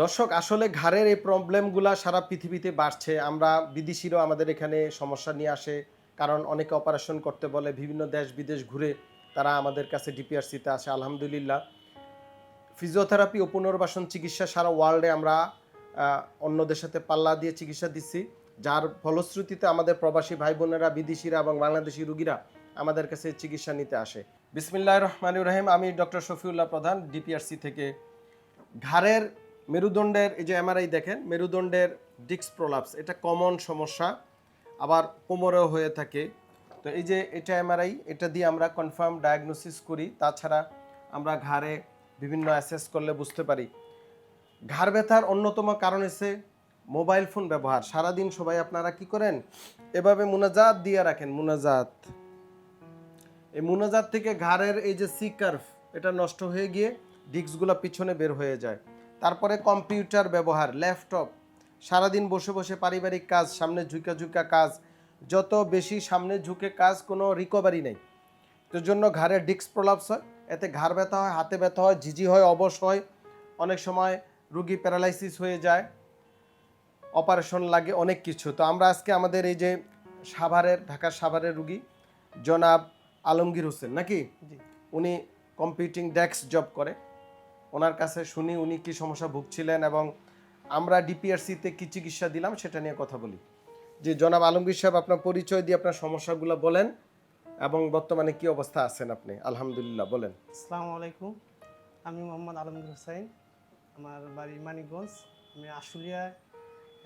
দর্শক, আসলে ঘাড়ের এই প্রবলেমগুলা সারা পৃথিবীতে বাড়ছে। আমরা বিদেশিরাও আমাদের এখানে সমস্যা নিয়ে আসে, কারণ অনেকে অপারেশন করতে বলে, বিভিন্ন দেশ বিদেশ ঘুরে তারা আমাদের কাছে ডিপিআরসিতে আসে, আলহামদুলিল্লাহ। ফিজিওথেরাপি ও পুনর্বাসন, চিকিৎসা সারা ওয়ার্ল্ডে আমরা অন্যদের সাথে পাল্লা দিয়ে চিকিৎসা দিচ্ছি। যার ফলশ্রুতিতে আমাদের প্রবাসী ভাই বোনেরা বিদেশিরা এবং বাংলাদেশি রুগীরা আমাদের কাছে চিকিৎসা নিতে আসে। বিসমিল্লাহ রহমান রহিম, আমি ডক্টর শফিউল্লাহ প্রধান ডিপিআরসি থেকে। ঘাড়ের মেরুদণ্ডের, এই যে এমআরআই দেখেন, মেরুদণ্ডের ডিক্স প্রলাপস এটা কমন সমস্যা, আবার কোমরেও হয়ে থাকে। তো এই যে এটা এমআরআই এটা দিয়ে আমরা কনফার্ম ডায়াগনোসিস করি। তাছাড়া আমরা ঘাড়ে বিভিন্ন অ্যাসেস করলে বুঝতে পারি। ঘাড় ব্যথার অন্যতম কারণ হচ্ছে মোবাইল ফোন ব্যবহার। সারাদিন সবাই আপনারা কি করেন? এভাবে মুনাজাত দিয়ে রাখেন, মুনাজাত। এই মুনাজাত থেকে ঘাড়ের এই যে সি কার্ভ এটা নষ্ট হয়ে গিয়ে ডিস্কগুলো পিছনে বের হয়ে যায়। তারপরে কম্পিউটার ব্যবহার ল্যাপটপ। সারাদিন বসে বসে পারিবারিক কাজ সামনে ঝুঁকা ঝুঁকা কাজ। যত বেশি সামনে ঝুঁকে কাজ কোনো রিকভারি নেই। তোর জন্য ঘাড়ের ডিস্ক প্রলাপস হয় এতে ঘাড় ব্যথা হয় হাতে ব্যথা হয় ঝিঝি হয় অবশ হয়। অনেক সময় রুগী প্যারালাইসিস হয়ে যায়। অপারেশন লাগে অনেক কিছু। তো আমরা আজকে আমাদের এই যে সাভারের ঢাকার সাভারের রুগী জনাব আলমগীর হোসেন নাকি? উনি কম্পিউটিং ডেস্ক জব করে। ওনার কাছে শুনি উনি কি সমস্যা ভুগছিলেন এবং আমরা ডিপিআরসিতে কি চিকিৎসা দিলাম সেটা নিয়ে কথা বলি। যে জনাব আলমগীর সাহেব আপনার পরিচয় দিয়ে আপনার সমস্যাগুলো বলেন এবং বর্তমানে কি অবস্থা আছেন আপনি? আলহামদুলিল্লাহ, বলেন। আসসালামু আলাইকুম। আমি মোহাম্মদ আলমগীর হোসাইন। আমার বাড়ি মানিকগঞ্জ। আমি আশুলিয়ায়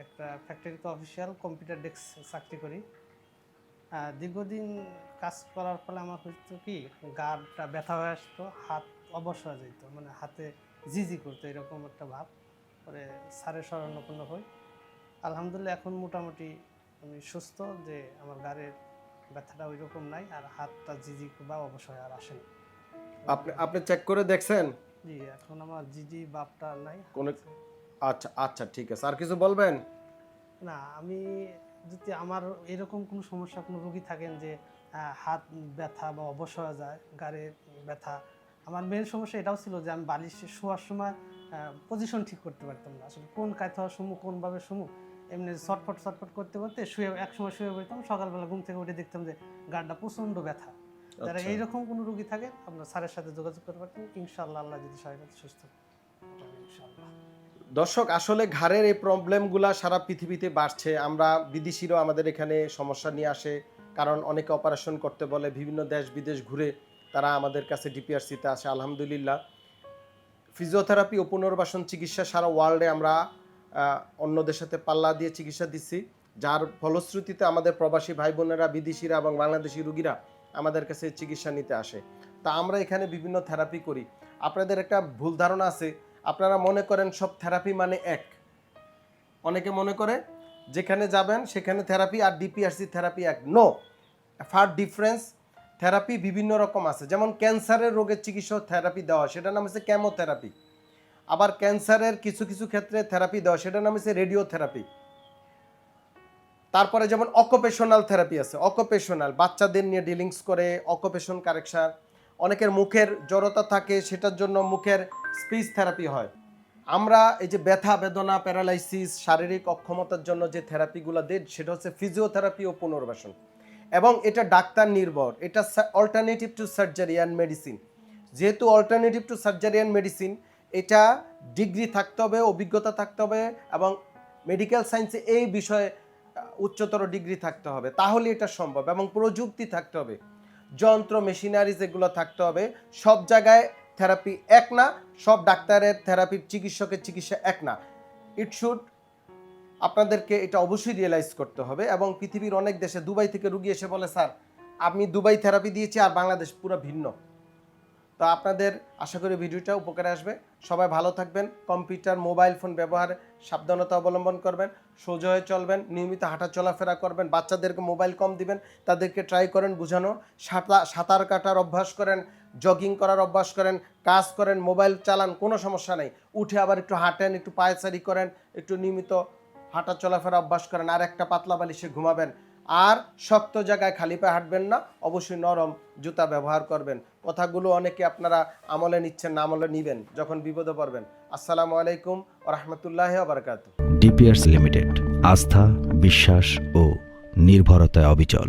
একটা ফ্যাক্টরিতে অফিসিয়াল কম্পিউটার ডেস্ক চাকরি করি। দীর্ঘদিন কাজ করার ফলে আমার হচ্ছে কি, গাটা ব্যথা হয়ে আসতো, হাত অবশ হয়ে যেত মানে হাতে জিজি করতো এরকম একটা ভাব। পরে স্যারের শরণাপন্ন হই। আলহামদুলিল্লাহ এখন মোটামুটি আমি সুস্থ যে আমার গাড়ির ব্যথাটা ওই রকম নাই আর হাতটা জিজি বা অবশ্যই আর আসে আপনি আপনি চেক করে দেখছেন? জি এখন আমার জিজি বাপটা নাই কোনো- আচ্ছা আচ্ছা ঠিক আছে। আর কিছু বলবেন? না আমি যদি আমার এরকম কোনো সমস্যা কোনো রোগী থাকেন যে হাত ব্যথা বা অবশ হয়ে যায় গাড়ির ব্যথা আমার মেন সমস্যা এটাও ছিল যে আমি বালিশে শোয়ার সময় পজিশন ঠিক করতে পারতাম না। আসলে কোন হওয়ার সময় কোনভাবে সমু এমনি ছটফট ছটফট করতে করতে শুয়ে এক সময় শুয়ে পড়তাম সকালবেলা ঘুম থেকে উঠে দেখতাম যে গাড়টা প্রচণ্ড ব্যথা। যারা আচ্ছা। এইরকম কোনো রুগী থাকে আপনার স্যারের সাথে যোগাযোগ করতে পারতেন ইনশাল্লাহ আল্লাহ যদি সহায়তা সুস্থ দর্শক আসলে ঘাড়ের এই প্রবলেমগুলা সারা পৃথিবীতে বাড়ছে। আমরা বিদেশিরাও আমাদের এখানে সমস্যা নিয়ে আসে। কারণ অনেকে অপারেশন করতে বলে বিভিন্ন দেশ বিদেশ ঘুরে তারা আমাদের কাছে ডিপিআরসিতে আসে আলহামদুলিল্লাহ। ফিজিওথেরাপি ও পুনর্বাসন চিকিৎসা সারা ওয়ার্ল্ডে আমরা অন্যদের সাথে পাল্লা দিয়ে চিকিৎসা দিচ্ছি। যার ফলশ্রুতিতে আমাদের প্রবাসী ভাই বোনেরা বিদেশিরা এবং বাংলাদেশি রুগীরা আমাদের কাছে চিকিৎসা নিতে আসে। তা আমরা এখানে বিভিন্ন থেরাপি করি। আপনাদের একটা ভুল ধারণা আছে। আপনারা মনে করেন সব থেরাপি মানে এক। অনেকে মনে করে, যেখানে যাবেন সেখানে থেরাপি আর ডিপিআরসি থেরাপি এক। নো ফার ডিফারেন্স থেরাপি বিভিন্ন রকম আছে। যেমন ক্যান্সারের রোগের চিকিৎসা থেরাপি দেওয়া সেটার নাম হচ্ছে ক্যামোথেরাপি আবার ক্যান্সারের কিছু কিছু ক্ষেত্রে থেরাপি দেওয়া সেটার নাম হচ্ছে রেডিওথেরাপি তারপরে যেমন অকুপেশনাল থেরাপি আছে। অকুপেশনাল বাচ্চাদের নিয়ে ডিলিংস করে অকুপেশন কারেকশন অনেকের মুখের জড়তা থাকে, সেটার জন্য মুখের স্পিচ থেরাপি হয়। আমরা এই যে ব্যথা, বেদনা প্যারালাইসিস শারীরিক অক্ষমতার জন্য যে থেরাপিগুলো দিই সেটা হচ্ছে ফিজিওথেরাপি ও পুনর্বাসন। এবং এটা ডাক্তার নির্ভর, এটা alternative to surgery and medicine যেহেতু alternative to surgery and medicine এটা ডিগ্রি থাকতে হবে, অভিজ্ঞতা থাকতে হবে এবং মেডিকেল সায়েন্সে এই বিষয়ে উচ্চতর ডিগ্রি থাকতে হবে। তাহলে এটা সম্ভব এবং প্রযুক্তি থাকতে হবে। যন্ত্র মেশিনারি যেগুলো থাকতে হবে। সব জায়গায় থেরাপি এক না, সব ডাক্তারের থেরাপির চিকিৎসকের চিকিৎসা এক না। ইট শুড আপনাদেরকে এটা অবশ্যই রিয়েলাইজ করতে হবে এবং পৃথিবীর অনেক দেশে দুবাই থেকে রুগী এসে বলে, স্যার আমি দুবাই থেরাপি দিয়েছি আর বাংলাদেশ পুরো ভিন্ন। তো আপনাদের আশা করি ভিডিওটা উপকারে আসবে। সবাই ভালো থাকবেন, কম্পিউটার, মোবাইল ফোন ব্যবহারে সাবধানতা অবলম্বন করবেন, সোজা হয়ে চলবেন, নিয়মিত হাঁটা চলাফেরা করবেন, বাচ্চাদেরকে মোবাইল কম দিবেন, তাদেরকে ট্রাই করেন, বোঝানো সাঁতার সাঁতার কাটার অভ্যাস করেন জগিং করার অভ্যাস করেন, কাজ করেন, মোবাইল চালান, কোনো সমস্যা নেই। উঠে আবার একটু হাঁটেন, একটু পায়চারি করেন, একটু নিয়মিত হাঁটা চলাফেরা অভ্যাস করেন, আর একটা পাতলা বালিশে ঘুমাবেন। আর শক্ত জায়গায় খালি পায়ে হাঁটবেন না, অবশ্যই নরম জুতা ব্যবহার করবেন। কথাগুলো অনেকে আপনারা আমলে নিচ্ছেন না, আমলে নিবেন, যখন বিপদে পড়বেন। আসসালামু আলাইকুম ও রহমতুল্লাহ বারকাত ডিপিআরস লিমিটেড, আস্থা, বিশ্বাস ও নির্ভরতায় অবিচল।